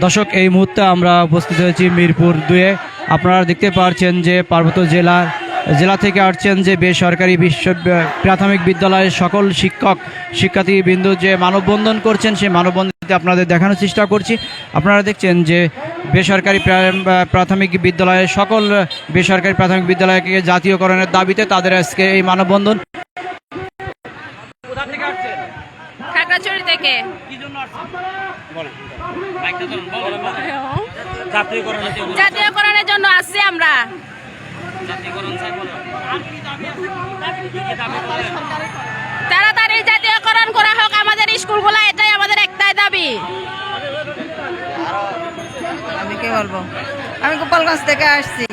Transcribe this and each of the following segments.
দর্শক এই মুহূর্তে আমরা উপস্থিত হয়েছি মিরপুর দুয়ে। আপনারা দেখতে পাচ্ছেন যে পার্বত্য জেলার জেলা থেকে আসছেন যে বেসরকারি বিশ্ব প্রাথমিক বিদ্যালয়ের সকল শিক্ষক শিক্ষার্থীবৃন্দ যে মানববন্ধন করছেন সেই মানববন্ধনতে আপনাদের দেখানোর চেষ্টা করছি। আপনারা দেখছেন যে বেসরকারি প্রা- প্রাথমিক বিদ্যালয়ের সকল বেসরকারি প্রাথমিক বিদ্যালয়কে জাতীয়করণের দাবিতে তাদের আজকে এই মানববন্ধন। কোথা থেকে থেকে। কি জন্য জাতীয়করণের জন্য আসছি আমরা। তাড়াতাড়ি জাতীয়করণ করা হোক, আমাদের স্কুলগুলো এটাই আমাদের একটাই দাবি। আমি কি বলব? আমি গোপালগঞ্জ থেকে আসছি।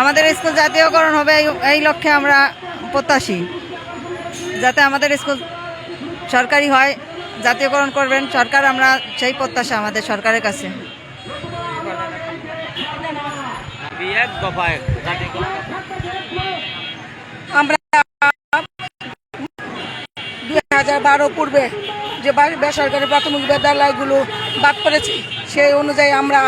আমাদের স্কুল জাতীয়করণ হবে এই লক্ষ্যে আমরা প্রত্যাশী। যাতে আমাদের স্কুল সরকারি হয় জাতীয়করণ করবেন সরকার আমরা সেই প্রত্যাশা আমাদের সরকারের কাছে। আমরা দুই হাজার বারো পূর্বে যে বেসরকারি প্রাথমিক বিদ্যালয়গুলো বাদ পড়েছে সেই অনুযায়ী আমরা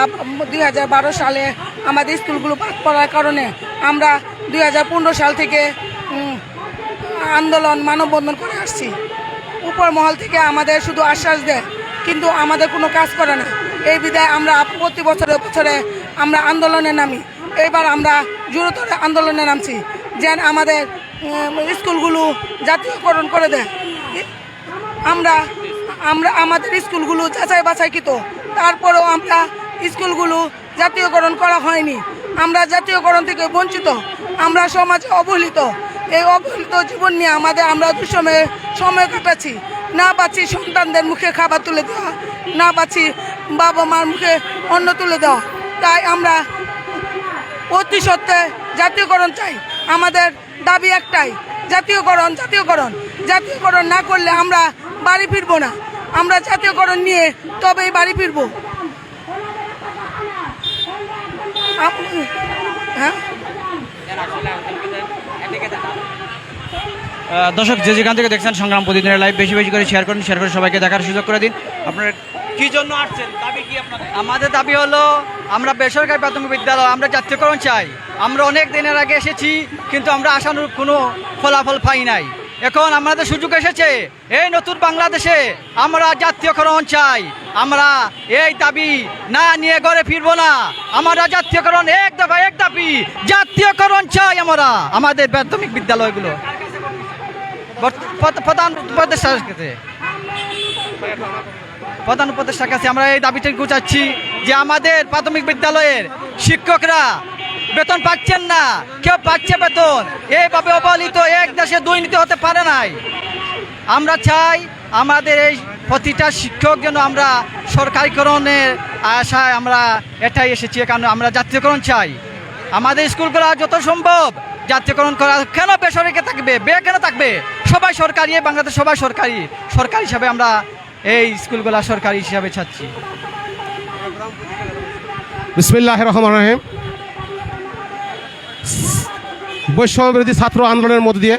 দুই হাজার বারো সালে আমাদের স্কুলগুলো বাদ পড়ার কারণে আমরা দুই হাজার পনেরো সাল থেকে আন্দোলন মানববন্ধন করে আসছি। উপর মহল থেকে আমাদের শুধু আশ্বাস দেয়, কিন্তু আমাদের কোনো কাজ করে না। এই বিদায় আমরা প্রতি বছরে বছরে আমরা আন্দোলনে নামি। এবার আমরা জোরতর আন্দোলনে নামছি, যেন আমাদের স্কুলগুলো জাতীয়করণ করে দেয়। আমরা আমরা, আমাদের স্কুলগুলো যাচাই বাছাইকৃত। তারপরেও আমরা স্কুলগুলো জাতীয়করণ করা হয়নি। আমরা জাতীয়করণ থেকে বঞ্চিত। আমরা সমাজে অবহেলিত। এই অবহেলিত জীবন নিয়ে আমাদের, আমরা দুঃসময়ে সময় কাটাচ্ছি। না পাচ্ছি সন্তানদের মুখে খাবার তুলে দেওয়া, না পাচ্ছি বাবা মার মুখে অন্ন তুলে দেওয়া। তাই আমরা অতি সত্ত্বে জাতীয়করণ চাই। আমাদের দাবি একটাই, জাতীয়করণ জাতীয়করণ। জাতীয়করণ না করলে আমরা বাড়ি ফিরবো না। আমরা জাতীয়করণ নিয়ে তবেই বাড়ি ফিরবো। হ্যাঁ? দর্শক, যে যেখান থেকে দেখছেন সংগ্রাম প্রতিদিনের লাইভ বেশি বেশি করে শেয়ার করুন শেয়ার করে সবাইকে দেখার সুযোগ করে দিন। আপনারা কি জন্য আসছেন? দাবি কি আপনাদের? আমাদের দাবি হলো, আমরা বেসরকারি প্রাথমিক বিদ্যালয়, আমরা জাতীয়করণ চাই। আমরা অনেক দিনের আগে এসেছি, কিন্তু আমরা আসানোর কোনো ফলাফল পাই নাই। এখন আমাদের সুযোগ এসেছে, এই নতুন বাংলাদেশে আমরা জাতীয়করণ চাই। আমরা এই দাবি না নিয়ে ঘরে ফিরবো না। আমরা জাতীয়করণ এক দফা এক দাবি, জাতীয়করণ চাই আমরা, আমাদের প্রাথমিক বিদ্যালয়গুলো। প্রধান উপদেষ্টার কাছে। প্রধান আমরা এই দাবিটা গুছাচ্ছি যে আমাদের প্রাথমিক বিদ্যালয়ের শিক্ষকরা বেতন পাচ্ছেন না, কেউ পাচ্ছে বেতন। এইভাবে অবহেলিত এক দেশে দুর্নীতি হতে পারে নাই। আমরা চাই আমাদের এই প্রতিটা শিক্ষক যেন আমরা সরকারিকরণের আশায় আমরা এটাই এসেছি কারণ আমরা জাতীয়করণ চাই। আমাদের স্কুলগুলো যত সম্ভব জাতীয়করণ করা কেন বেসরকারি থাকবে? বে কেন থাকবে? সবাই সরকারি বাংলাদেশ সবাই সরকারি। সরকারি হিসাবে আমরা এই স্কুলগুলা সরকারি হিসাবে চাচ্ছি। বিসমিল্লাহ রহমান রহিম। বৈষম্য বিরোধী ছাত্র আন্দোলনের মধ্যে দিয়ে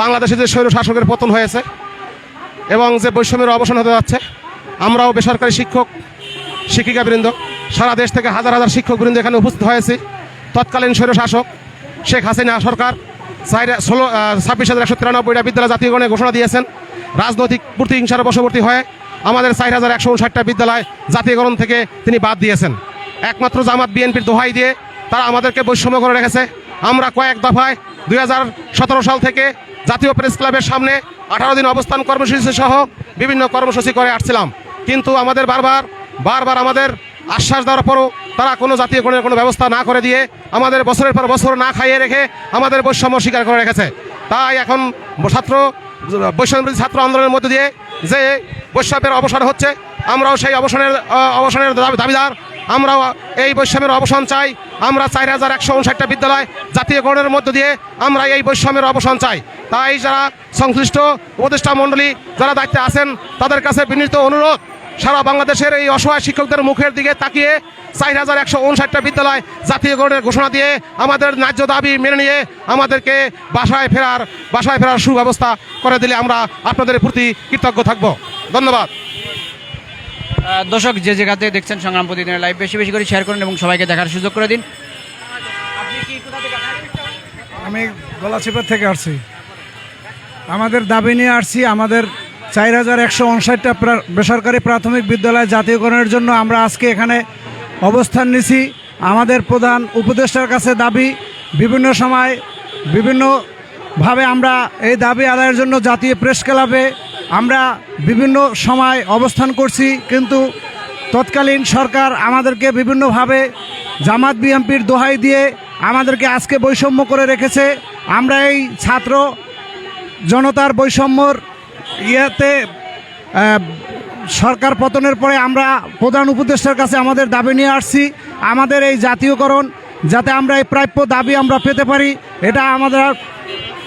বাংলাদেশে যে স্বৈর শাসকের পতন হয়েছে এবং যে বৈষম্যের অবসান হতে যাচ্ছে, আমরাও বেসরকারি শিক্ষক, শিক্ষিকাবৃন্দ, সারা দেশ থেকে হাজার হাজার শিক্ষকবৃন্দ এখানে উপস্থিত হয়েছে। তৎকালীন স্বৈর শাসক শেখ হাসিনা সরকার চার- ষোলো ছাব্বিশ হাজার একশো তিরানব্বইটা বিদ্যালয় জাতীয়করণের ঘোষণা দিয়েছেন। রাজনৈতিক প্রতিহিংসার বশবর্তী হয়ে আমাদের চার হাজার একশো উনষাটটা বিদ্যালয় জাতীয়করণ থেকে তিনি বাদ দিয়েছেন। একমাত্র জামাত বিএনপির দোহাই দিয়ে তারা আমাদেরকে বৈষম্য করে রেখেছে। আমরা কয়েক দফায় দুই হাজার সতেরো সাল থেকে জাতীয় প্রেস ক্লাবের সামনে আঠারো দিন অবস্থান কর্মসূচি সহ বিভিন্ন কর্মসূচি করে আসছিলাম। কিন্তু আমাদের বারবার বারবার আমাদের আশ্বাস দেওয়ার পরও তারা কোনো জাতীয়করণের কোনো ব্যবস্থা না করে দিয়ে আমাদের বছরের পর বছর না খাইয়ে রেখে আমাদের বৈষম্য স্বীকার করে রেখেছে। তাই এখন ছাত্র, বৈষম্যবিরোধী ছাত্র আন্দোলনের মধ্যে দিয়ে যে বৈষম্যের অবসান হচ্ছে, আমরাও সেই অবসানের অবসানের দাবি- দাবিদার। আমরাও এই বৈষম্যের অবসান চাই। আমরা চার হাজার একশো উনষাটটা বিদ্যালয় জাতীয়করণের মধ্য দিয়ে আমরা এই বৈষম্যের অবসান চাই। তাই যারা সংশ্লিষ্ট উপদেষ্টা মণ্ডলী যারা দায়িত্বে আছেন, তাদের কাছে বিনীত অনুরোধ সারা বাংলাদেশের এই অসহায় শিক্ষকদের মুখের দিকে তাকিয়ে চার হাজার একশো উনষাটটা বিদ্যালয় জাতীয়করণের ঘোষণা দিয়ে আমাদের ন্যায্য দাবি মেনে নিয়ে আমাদেরকে বাসায় ফেরার বাসায় ফেরার সুব্যবস্থা করে দিলে আমরা আপনাদের প্রতি কৃতজ্ঞ থাকব। ধন্যবাদ। দর্শক যে জায়গাতে দেখছেন সংগ্রাম প্রতিদিনের লাইভ বেশি বেশি করে শেয়ার করুন এবং সবাইকে দেখার সুযোগ করে দিন। আমি গলাচিপা থেকে আসছি। আমাদের দাবি নিয়ে আসছি আমাদের চার হাজার একশো উনষাটটা বেসরকারি প্রাথমিক বিদ্যালয় জাতীয়করণের জন্য আমরা আজকে এখানে অবস্থান নিছি। আমাদের প্রধান উপদেষ্টার কাছে দাবি, বিভিন্ন সময় বিভিন্নভাবে আমরা এই দাবি আদায়ের জন্য জাতীয় প্রেস ক্লাবে আমরা বিভিন্ন সময় অবস্থান করছি, কিন্তু তৎকালীন সরকার আমাদেরকে বিভিন্নভাবে জামাত বিএমপির দোহাই দিয়ে আমাদেরকে আজকে বৈষম্য করে রেখেছে। আমরা এই ছাত্র জনতার বৈষম্যর ইয়েতে সরকার পতনের পরে আমরা প্রধান উপদেষ্টার কাছে আমাদের দাবি নিয়ে আসছি। আমাদের এই জাতীয়করণ, যাতে আমরা এই প্রাপ্য দাবি আমরা পেতে পারি, এটা আমাদের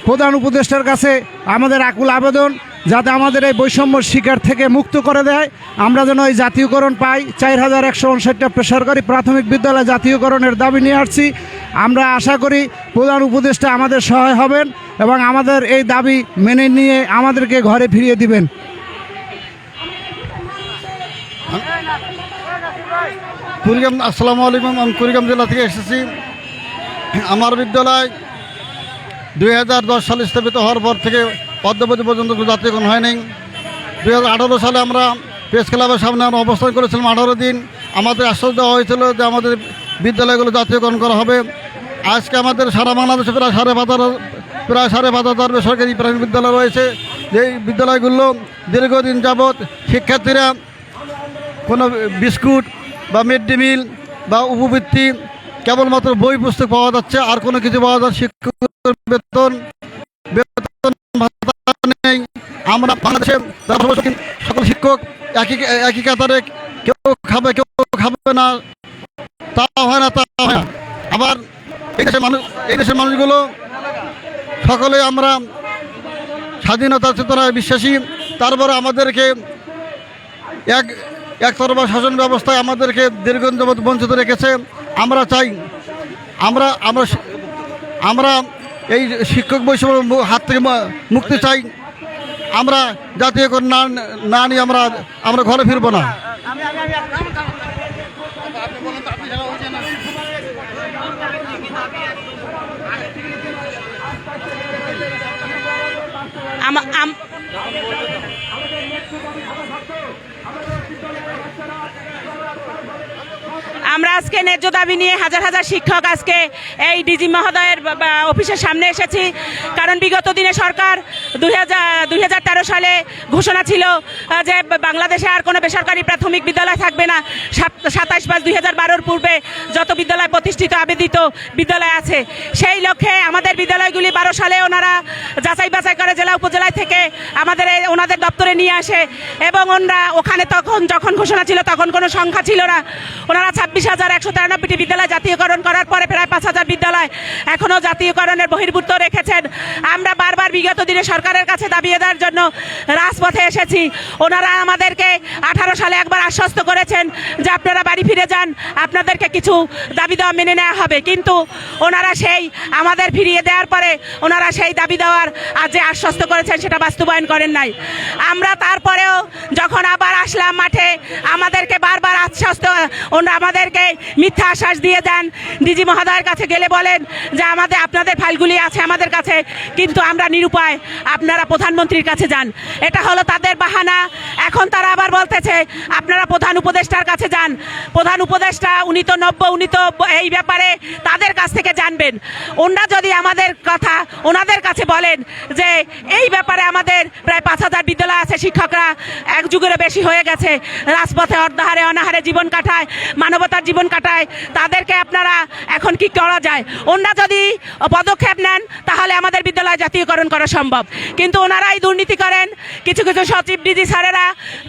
প্রধান উপদেষ্টার কাছে আমাদের আকুল আবেদন, যাতে আমাদের এই বৈষম্য শিকার থেকে মুক্ত করে দেয়। আমরা যেন এই জাতীয়করণ পাই। চার হাজার একশো উনষাটটা সরকারি প্রাথমিক বিদ্যালয় জাতীয়করণের দাবি নিয়ে আসছি। আমরা আশা করি প্রধান উপদেষ্টা আমাদের সহায় হবেন এবং আমাদের এই দাবি মেনে নিয়ে আমাদেরকে ঘরে ফিরিয়ে দিবেন। কুড়িগ্রাম, আসসালামু আলাইকুম। আমি কুড়িগ্রাম জেলা থেকে এসেছি। আমার বিদ্যালয় দুই হাজার দশ সালে স্থাপিত হওয়ার পর থেকে পদ্মাবতী পর্যন্ত কোনো জাতীয়করণ হয়নি দুই হাজার আঠারো সালে আমরা প্রেস ক্লাবের সামনে আমরা অবস্থান করেছিলাম আঠারো দিন। আমাদের আশ্বাস দেওয়া হয়েছিল যে আমাদের বিদ্যালয়গুলো জাতীয়করণ করা হবে। আজকে আমাদের সারা বাংলাদেশে প্রায় সাড়ে পাঁচ প্রায় সাড়ে পাঁচ হাজার বেসরকারি প্রাইমারি বিদ্যালয় রয়েছে। যেই বিদ্যালয়গুলো দীর্ঘদিন যাবৎ শিক্ষার্থীরা কোনো বিস্কুট বা মিড ডে মিল বা উপবৃত্তি কেবলমাত্র বই, পুস্তক পাওয়া যাচ্ছে, আর কোনো কিছু পাওয়া যাচ্ছে শিক্ষকের বেতন বেতন নেই। আমরা বাংলাদেশে সকল শিক্ষক একই একই কাতারে, কেউ খাবে কেউ খাবে না। তা হয় না তা হয় না। আবার এই দেশের মানুষ এই দেশের মানুষগুলো সকলে আমরা স্বাধীনতা চেতনায় বিশ্বাসী। তারপরে আমাদেরকে এক একতরফা শাসন ব্যবস্থায় আমাদেরকে দীর্ঘদিন যাবৎ বঞ্চিত রেখেছে। আমরা চাই আমরা আমরা আমরা এই শিক্ষক বৈষম্য হাত থেকে মুক্তি চাই। আমরা জাতীয়করণ না না নিয়ে আমরা আমরা ঘরে ফিরবো না। আম- আম- আমরা আজকে ন্যায্য দাবি নিয়ে হাজার হাজার শিক্ষক আজকে এই ডিজি মহোদয়ের অফিসের সামনে এসেছি। কারণ বিগত দিনে সরকার দুই হাজার সালে ঘোষণা ছিল যে বাংলাদেশে আর কোনো বেসরকারি প্রাথমিক বিদ্যালয় থাকবে না। সাতাশ পাঁচ দুই হাজার বারোর পূর্বে যত বিদ্যালয় প্রতিষ্ঠিত, আবেদিত বিদ্যালয় আছে, সেই লক্ষ্যে আমাদের বিদ্যালয়গুলি বারো সালে ওনারা যাচাই বাছাই করে জেলা উপজেলায় থেকে আমাদের ওনাদের দপ্তরে নিয়ে আসে। এবং ওনারা ওখানে তখন যখন ঘোষণা ছিল, তখন কোনো সংখ্যা ছিল না। ওনারা ছাব্বিশ হাজার একশো তিরানব্বইটি বিদ্যালয় জাতীয়করণ করার পরে প্রায় পাঁচ হাজার বিদ্যালয় এখনও জাতীয়করণের বহির্ভূত রেখেছেন। আমরা বারবার বিগত দিনে সরকারের কাছে দাবি দেওয়ার জন্য রাজপথে এসেছি। ওনারা আমাদেরকে আঠারো সালে একবার আশ্বস্ত করেছেন যে আপনারা বাড়ি ফিরে যান, আপনাদেরকে কিছু দাবি দেওয়া মেনে নেওয়া হবে। কিন্তু ওনারা সেই আমাদের ফিরিয়ে দেওয়ার পরে ওনারা সেই দাবি দেওয়ার আর যে আশ্বস্ত করেছেন সেটা বাস্তবায়ন করেন নাই। আমরা তারপরেও যখন আবার আসলাম মাঠে, আমাদেরকে বারবার আশ্বস্ত ওনারা আমাদেরকে মিথ্যা আশ্বাস দিয়ে দেন। ডিজি মহোদয়ের কাছে গেলে বলেন যে, আমাদের, আপনাদের ফাইলগুলি আছে আমাদের কাছে, কিন্তু আমরা নিরুপায়। আপনারা প্রধানমন্ত্রীর কাছে যান। এটা হলো তাদের বাহানা। এখন তারা আবার বলতেছে, আপনারা প্রধান উপদেষ্টার কাছে যান। প্রধান উপদেষ্টা, উনি তো নব্য, উনি তো এই ব্যাপারে তাদের কাছ থেকে জানবেন। ওনারা যদি আমাদের কথা, ওনাদের কাছে বলেন যে, এই ব্যাপারে আমাদের প্রায় পাঁচ হাজার বিদ্যালয় আছে, শিক্ষকরা এক যুগেরও বেশি হয়ে গেছে। রাজপথে অর্ধাহারে, অনাহারে জীবন কাটায় মানবতার জীবন কাটায়, তাদেরকে আপনারা এখন কি করা যায়? ওনারা যদি পদক্ষেপ নেন, তাহলে আমাদের বিদ্যালয় জাতীয়করণ করা সম্ভব। কিন্তু ওনারাই দুর্নীতি করেন। কিছু কিছু সচিব, ডিজি স্যারেরা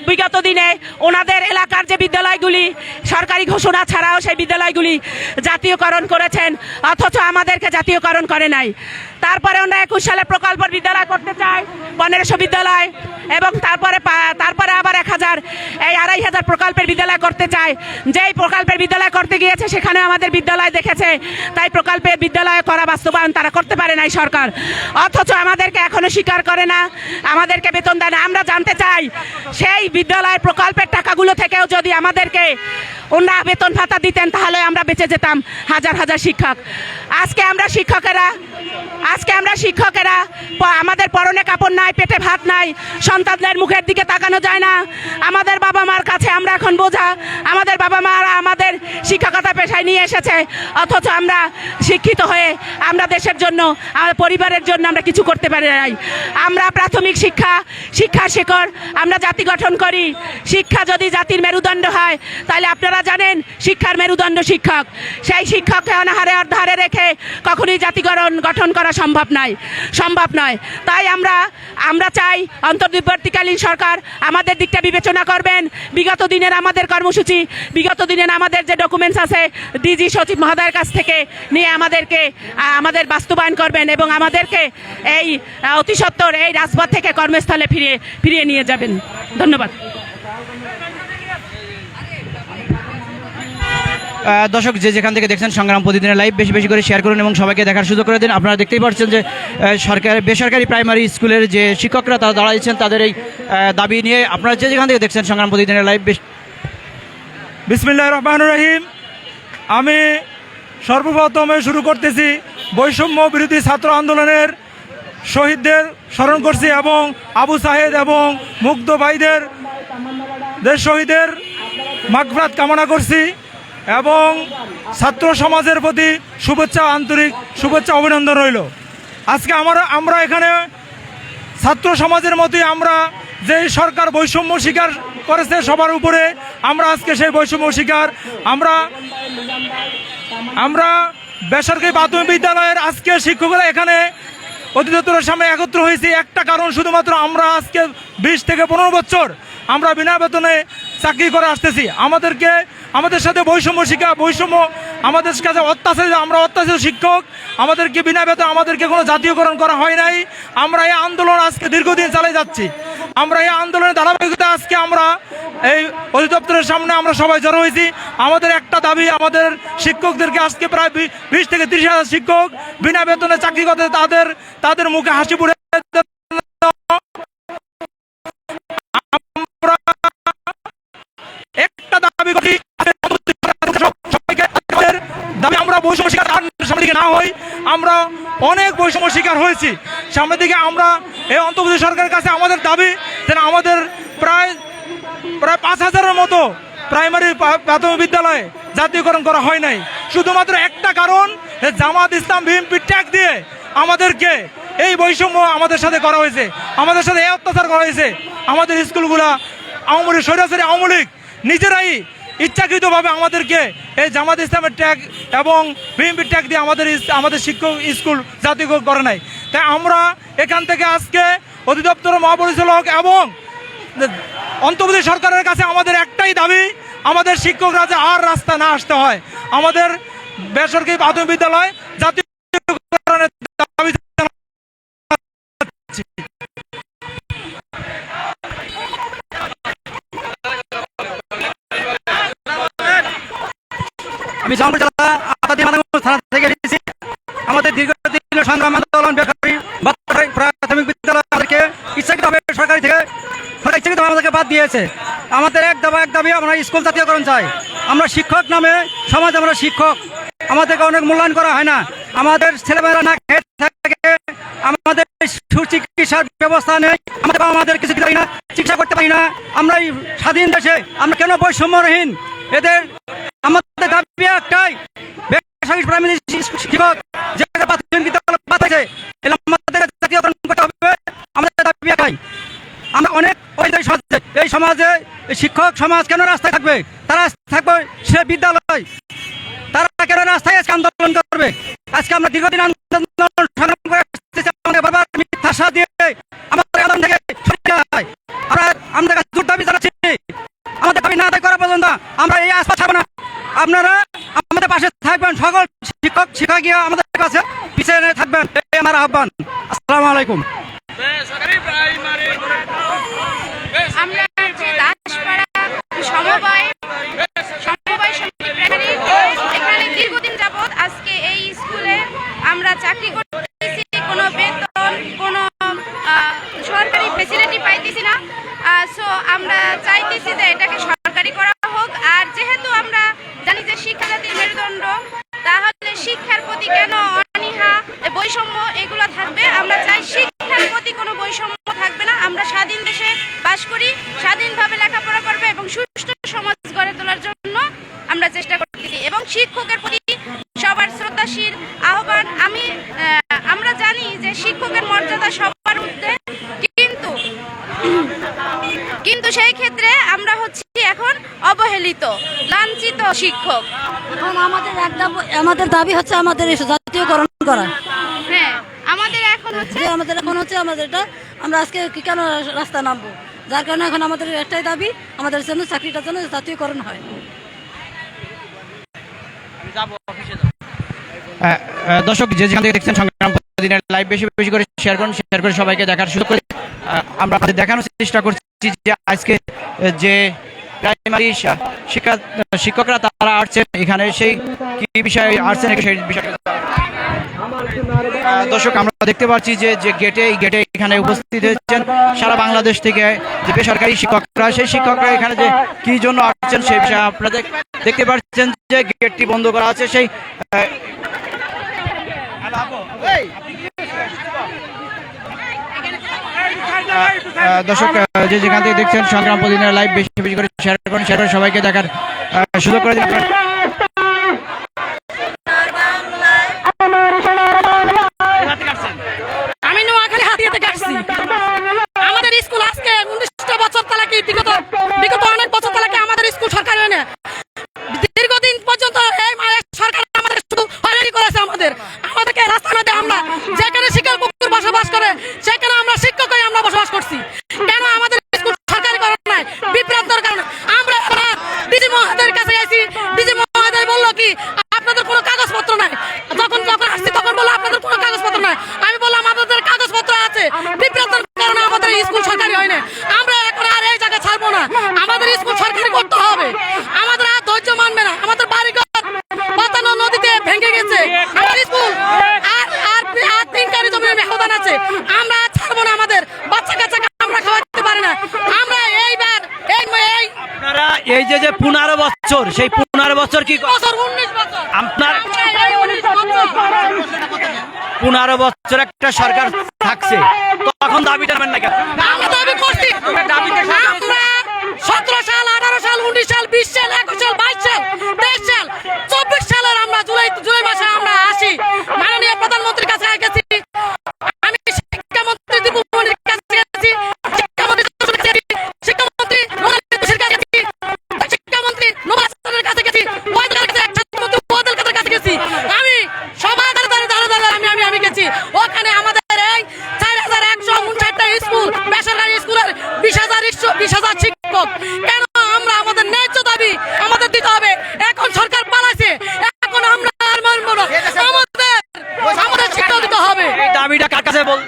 বিগত দিনে ওনাদের এলাকার যে বিদ্যালয়গুলি, সরকারি ঘোষণা ছাড়াও সেই বিদ্যালয়গুলি জাতীয়করণ করেছেন, অথচ আমাদেরকে জাতীয়করণ করে নাই। তারপরে আমরা একুশ সালে প্রকল্প বিদ্যালয় করতে চাই, পনেরোশো বিদ্যালয়, এবং তারপরে তারপরে আবার এক হাজার, এই আড়াই হাজার প্রকল্পের বিদ্যালয় করতে চাই। যেই প্রকল্পের বিদ্যালয় করতে গিয়েছে সেখানে আমাদের বিদ্যালয় দেখেছে, তাই প্রকল্পের বিদ্যালয় করা বাস্তবায়ন তারা করতে পারে নাই সরকার। অথচ আমাদেরকে এখনও স্বীকার করে না, আমাদেরকে বেতন দেয় না। আমরা জানতে চাই, সেই বিদ্যালয়ের প্রকল্পের টাকাগুলো থেকেও যদি আমাদেরকে ওনারা বেতন ভাতা দিতেন, তাহলে আমরা বেঁচে যেতাম, হাজার হাজার শিক্ষক। আজকে আমরা শিক্ষকেরা আজকে আমরা শিক্ষকেরা আমাদের পরনে কাপড় নাই, পেটে ভাত নাই, সন্তানদের মুখের দিকে তাকানো যায় না। আমাদের বাবা মার কাছে আমরা এখন বোঝা, আমাদের বাবা মারা আমাদের শিক্ষকতা পেশায় নিয়ে এসেছে। অথচ আমরা শিক্ষিত হয়ে আমরা দেশের জন্য, আমাদের পরিবারের জন্য আমরা কিছু করতে পারি নাই। আমরা প্রাথমিক শিক্ষা শিক্ষা শেখর আমরা জাতি গঠন করি। শিক্ষা যদি জাতির মেরুদণ্ড হয়, তাহলে আপনারা জানেন শিক্ষার মেরুদণ্ড শিক্ষক। সেই শিক্ষককে অনাহারে অর্ধারে রেখে কখনোই জাতিকরণ গঠন করা সম্ভব নয় সম্ভব নয়। তাই আমরা আমরা চাই অন্তর্বর্তীকালীন সরকার আমাদের দিকটা বিবেচনা করবেন। বিগত দিনের আমাদের কর্মসূচি বিগত দিনের আমাদের যে ডকুমেন্টস আছে ডিজি সচিব মহোদয়ের কাছ থেকে নিয়ে আমাদেরকে আমাদের বাস্তবায়ন করবেন এবং আমাদেরকে এই আহ, অতি সত্বর এই রাজপথ থেকে কর্মস্থলে ফিরিয়ে ফিরিয়ে নিয়ে যাবেন। ধন্যবাদ। দর্শক, যে যেখান থেকে দেখছেন সংগ্রাম প্রতিদিনের লাইভ বেশি বেশি করে শেয়ার করুন এবং সবাইকে দেখার সুযোগ করে দিন। আপনারা দেখতেই পাচ্ছেন যে সরকার, বেসরকারি প্রাইমারি স্কুলের যে শিক্ষকরা তারা দাঁড়াইছেন, তাদের এই দাবি নিয়ে আপনারা যে যেখান থেকে দেখছেন সংগ্রাম প্রতিদিনের লাইভ বেশ বিসমিল্লাহ রহমান রহিম। আমি সর্বপ্রথমে শুরু করতেছি বৈষম্য বিরোধী ছাত্র আন্দোলনের শহীদদের স্মরণ করছি এবং আবু সাহেদ এবং মুগ্ধ ভাইদের শহীদের মাগফরাত কামনা করছি। এবং ছাত্র সমাজের প্রতি শুভেচ্ছা, আন্তরিক শুভেচ্ছা, অভিনন্দন রইল। আজকে আমরা আমরা এখানে ছাত্র সমাজের মতোই আমরা যেই সরকার বৈষম্য স্বীকার করেছে সবার উপরে, আমরা আজকে সেই বৈষম্য স্বীকার। আমরা আমরা বেসরকারি প্রাথমিক বিদ্যালয়ের আজকে শিক্ষকরা এখানে অধিদপ্তরের সামনে একত্র হয়েছি। একটা কারণ শুধুমাত্র আমরা আজকে বিশ থেকে পনেরো বছর আমরা বিনা বেতনে চাকরি করে আসতেছি। আমাদেরকে, আমাদের সাথে বৈষম্য শিক্ষা বৈষম্য আমাদের কাছে অত্যাচারিত আমরা অত্যাচারিত শিক্ষক, আমাদেরকে বিনা বেতন আমাদেরকে কোনো জাতীয়করণ করা হয় নাই। আমরা এই আন্দোলন আজকে দীর্ঘদিন চালিয়ে যাচ্ছি। আমরা এই আন্দোলনের ধারাবাহিকতা আজকে আমরা এই অধিদপ্তরের সামনে আমরা সবাই জড়ো হয়েছি। আমাদের একটা দাবি, আমাদের শিক্ষকদেরকে আজকে প্রায় বিশ থেকে তিরিশ হাজার শিক্ষক বিনা বেতনে চাকরি করতে তাদের তাদের মুখে হাসি পুড়ে আমরা অনেক বৈষম্য শিকার হয়েছি। সামনের দিকে আমরা এই অন্তর্বর্তী সরকারের কাছে আমাদের দাবি যেন আমাদের প্রায় প্রায় পাঁচ হাজারের মতো প্রাইমারি প্রাথমিক বিদ্যালয়ে জাতীয়করণ করা হয় নাই। শুধুমাত্র একটা কারণ জামাত ইসলাম বিএনপি ট্যাগ দিয়ে আমাদেরকে এই বৈষম্য আমাদের সাথে করা হয়েছে। আমাদের সাথে এই অত্যাচার করা হয়েছে। আমাদের স্কুলগুলা আওয়ামী সরাসরি আওয়ামী লীগ নিজেরাই ইচ্ছাকৃতভাবে আমাদেরকে এই জামাত ইসলামের ট্যাগ এবং বিএনপির ট্যাগ দিয়ে আমাদের আমাদের শিক্ষক স্কুল জাতীয় করে নাই। তাই আমরা এখান থেকে আজকে অধিদপ্তর মহাপরিচালক এবং অন্তর্বর্তী সরকারের কাছে আমাদের একটাই দাবি, আমাদের শিক্ষকরা যে আর রাস্তা না আসতে হয়। আমাদের বেসরকারি প্রাথমিক বিদ্যালয় জাতীয়করণের আমি থানা থেকে এসেছি। আমাদের দীর্ঘদিনের সংগ্রাম আন্দোলন বেকারি প্রাথমিক বিদ্যালয় আমাদেরকে ইচ্ছাকৃতভাবে সরকারি থেকে ইচ্ছাকৃতভাবে আমাদেরকে বাদ দিয়েছে। আমাদের এক দাবা এক দাবি, আমরা স্কুল জাতীয়করণ চাই। আমরা শিক্ষক নামে সমাজ আমরা শিক্ষক। আমাদেরকে অনেক মূল্যায়ন করা হয় না। আমাদের ছেলেমেয়েরা না খেয়ে থাকে। আমাদের সুচিকিৎসার ব্যবস্থা নেই। আমাদের কিছু না, চিকিৎসা করতে পারি না। আমরা স্বাধীন দেশে আমরা কেন বৈষম্যহীন? এদের আমাদের দাবি একটাই বেসরকারি প্রাইমারি শিক্ষক এগুলো আমাদের করতে হবে আমাদের দাবি একটাই। আমরা অনেক সমাজে এই সমাজে শিক্ষক সমাজ কেন রাস্তায় থাকবে? তারা থাকবে সে বিদ্যালয়। তারা কেন রাস্তায় আজকে আন্দোলন করবে? আজকে আমরা দীর্ঘদিন আন্দোলন সংগ্রাম করে আসতেছি, আমাদের বারবার মিথ্যা দিয়ে আপনারা আমাদের পাশে থাকবেন সকল শিক্ষক আমাদের কাছে থাকবেন আমার আহ্বান আসসালামু আলাইকুম আমরা চাকরি করি এই স্কুলে আমরা চাকরি আমাদের আমাদের দাবি হচ্ছে আমাদের জাতীয়করণ করা। আমাদের এখন হচ্ছে আমাদের এটা আমরা আজকে কি কেন রাস্তা নামবো? যার কারণে এখন আমাদের একটাই দাবি আমাদের জন্য চাকরিটা যেন জাতীয়করণ হয়। দর্শক যে যেখান থেকে দেখছেন সংগ্রাম দিনের লাইভ বেশি বেশি করে শেয়ার করুন শেয়ার করে সবাইকে দেখার সুযোগ করে আমরা দেখানোর চেষ্টা করছি যে আজকে যে প্রাইমারি শিক্ষা শিক্ষকরা তারা আসছেন এখানে। সেই কি বিষয়ে আসছেন? সেই বিষয়ে দর্শক, আমরা দেখতে পাচ্ছি যে যে গেটে এই গেটে এখানে উপস্থিত হয়েছেন। সারা বাংলাদেশ থেকে যে বেসরকারি শিক্ষকরা, সেই শিক্ষকরা এখানে যে কি জন্য আসছেন সেই বিষয়ে আপনাদের দেখতে পাচ্ছেন যে গেটটি বন্ধ করা আছে। সেই দর্শক যে যেখান থেকে দেখছেন, সংগ্রাম প্রতিদিনের লাইভ বেশি বেশি করে শেয়ার করুন শেয়ার করে সবাইকে দেখার সুযোগ করে দিন। আমাদের স্কুল সরকার দীর্ঘদিন পর্যন্ত সরকার আমাদের শুধু করেছে আমাদের। আমাদেরকে রাস্তা আমরা যেখানে শিক্ষক বসবাস করে, সেখানে আমরা শিক্ষক আমরা বসবাস করছি বছর সেই পনেরো বছর কি আপনার পনেরো বছর একটা সরকার থাকছে তখন দাবি টানবেন না কেন? সতেরো সাল আঠারো সাল উনিশ সাল বিশ সাল এক আমি এটা কার কাছে বল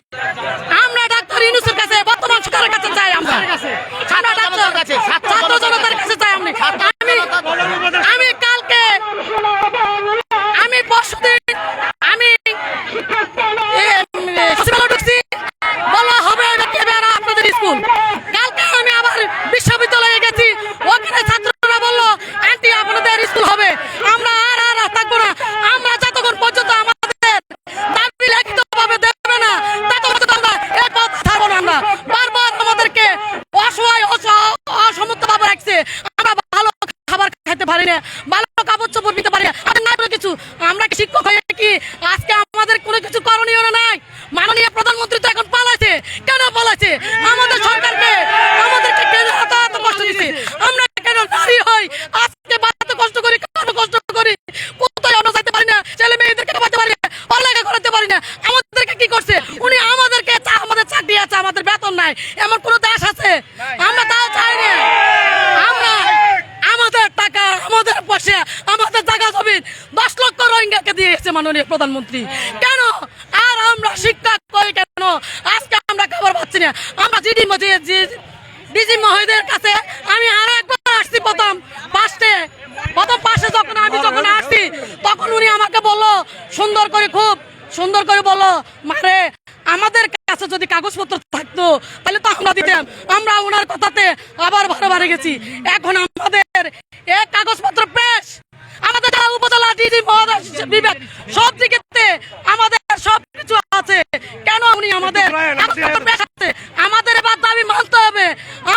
প্রধানমন্ত্রী। কেন? আর আমরা শিক্ষা করি কেন? আজকে আমরা খবর পাচ্ছি না। আমরা জিডি ডিজি মহোদয়ের কাছে আমি আর একবার আসছি প্রথম পাশে প্রথম পাশে যখন আমি যখন আসছি, তখন উনি আমাকে বলল, সুন্দর করে খুব, সুন্দর করে বলল, মারে, আমাদের কাছে যদি কাগজপত্র থাকতো তাহলে তো আমরা দিতাম। আমরা ওনার কথাতে আবার ভালো বাড়ে গেছি। এখন আমাদের এ কাগজপত্র পেশ। আমাদের জেলা উপজেলা ডিজি মহোদয় বিবেক সব দিকেতে আমাদের সব কিছু আছে। কেন উনি আমাদের আমাদের এবার দাবি মানতে হবে।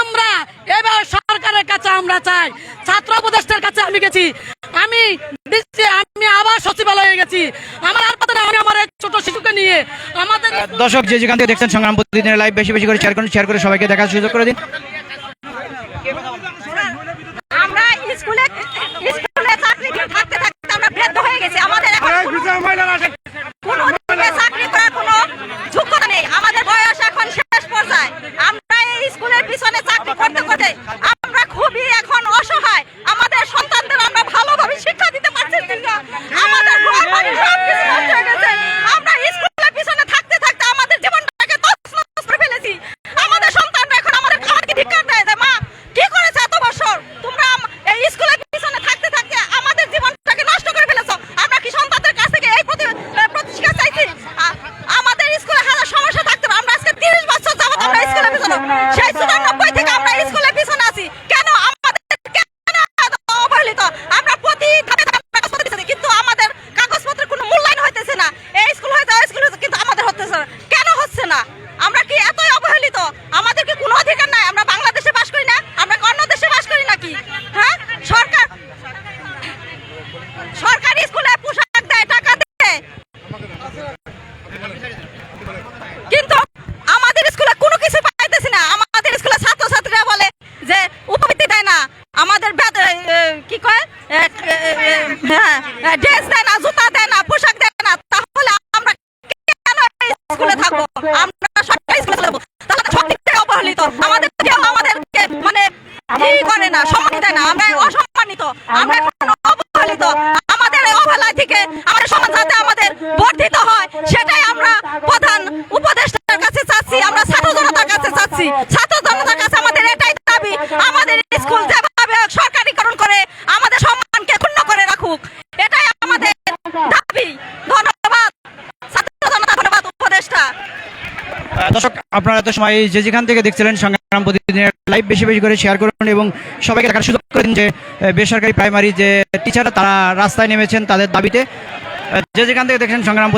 আমরা এবার সরকারের কাছে আমরা চাই ছাত্র উপদেষ্টার কাছে আমি গেছি। আমি আমি আবার সচিবালয়ে গেছি। আমার আর না, আমি আমার ছোট শিশুকে নিয়ে আমাদের দর্শক যে যেখান থেকে দেখছেন সংগ্রাম প্রতিদিনের লাইভ বেশি বেশি করে শেয়ার করুন শেয়ার করে সবাইকে দেখার সুযোগ করে দিন আমরা স্কুলে স্কুলে চাকরি থাকতে থাকতে আমরা বৃদ্ধ হয়ে গেছি আমাদের এখন কোনো দিকে চাকরি করার কোনো যোগ্যতা নেই আমাদের বয়স এখন শেষ পর্যায়ে আমরা এই স্কুলের পিছনে চাকরি করতে করতে আমরা খুবই এখন অসহায় আমাদের সন্তানদের আমরা ভালোভাবে শিক্ষা দিতে পারছি না আমাদের ঘর বাড়ি সব কিছু নষ্ট হয়ে গেছে আমরা স্কুলের পিছনে থাকতে থাকতে আমাদের জীবনটাকে তছনছ করে ফেলেছি আমাদের সন্তানরা এখন আমাদের আমাদেরকে ধিক্কার দেয় যে মা কি করেছে এত বছর তোমরা আম- এই স্কুলের পিছনে থাকতে থাকতে আমাদের জীবনটাকে নষ্ট করে ফেলেছো আমরা কি সন্তানদের কাছ থেকে এই প্রতি আহ, প্রতিষ্ঠা চাইছি আ- আমাদের স্কুলে হাজার সমস্যা থাকতে পারে। আমরা আজকে তিরিশ বছর যাবত আমরা স্কুলের পিছনে সেই চুরানব্বই থেকে আমরা স্কুলের পিছনে আছি কেন আমাদের কেন এত অবহেলিত আমরা প্রতি ধাপে ধাপে কাগজপত্র দিতেছি, কিন্তু আমাদের কাগজপত্রের কোনো মূল্যায়ন হইতেছে না এই স্কুল হয়তো ওই স্কুল হয়তো, কিন্তু আমাদের হতেছে না কেন হচ্ছে না আমরা কি এতই অবহেলিত আমাদের কি কোনো অধিকার নাই আমরা বাংলাদেশে বাস করি না আমরা কি অন্য দেশে বাস করি নাকি হ্যাঁ সরকার সরকারি স্কুলে পোশাক দেয় টাকা দেয় কিন্তু আমাদের স্কুলে কোনো কিছু পাইতেছি না আমাদের স্কুলে ছাত্রছাত্রীরা বলে যে উপবৃত্তি দেয় না আমাদের বেত- এ, এ, কি কয় এ, এ, এ, হ্যাঁ ড্রেস দেয় না জুতা দেয় না পোশাক দেয় না তাহলে আমরা কেন এই স্কুলে থাকব আমরা সরকারি স্কুলে থাকব তাহলে তো সব দিক থেকে অবহেলিত আমাদের কেউ আমাদেরকে মানে ই করে না সম্মান দেয় না আমরা অসম্মানিত আমরা এখন অবহেলিত। আমাদের এই অবহেলায় থেকে আমাদের সমাজ যাতে আমাদের বর্ধিত হয় সেটাই আমরা প্রধান উপদেষ্টার কাছে চাচ্ছি আমরা ছাত্র জনতার কাছে চাচ্ছি। ছাত্র জনতার কাছে আমাদের এটাই দাবি আমাদের স্কুল যেভাবে সরকারিকরণ করে আমাদের সম্মানকে ক্ষুণ্ণ করে রাখুক এটাই আমাদের দাবি। ধন্যবাদ। ছাত্র জনতা ধন্যবাদ উপদেষ্টা। দর্শক আপনারা তো সময় যে যেখান থেকে দেখছিলেন সংগ্রাম লাইভ বেশি বেশি করে শেয়ার করুন এবং সবাইকে দেখার সুযোগ করে যে বেসরকারি প্রাইমারি যে টিচাররা তারা রাস্তায় নেমেছেন তাদের দাবিতে। যে যেখান থেকে দেখছেন সংগ্রাম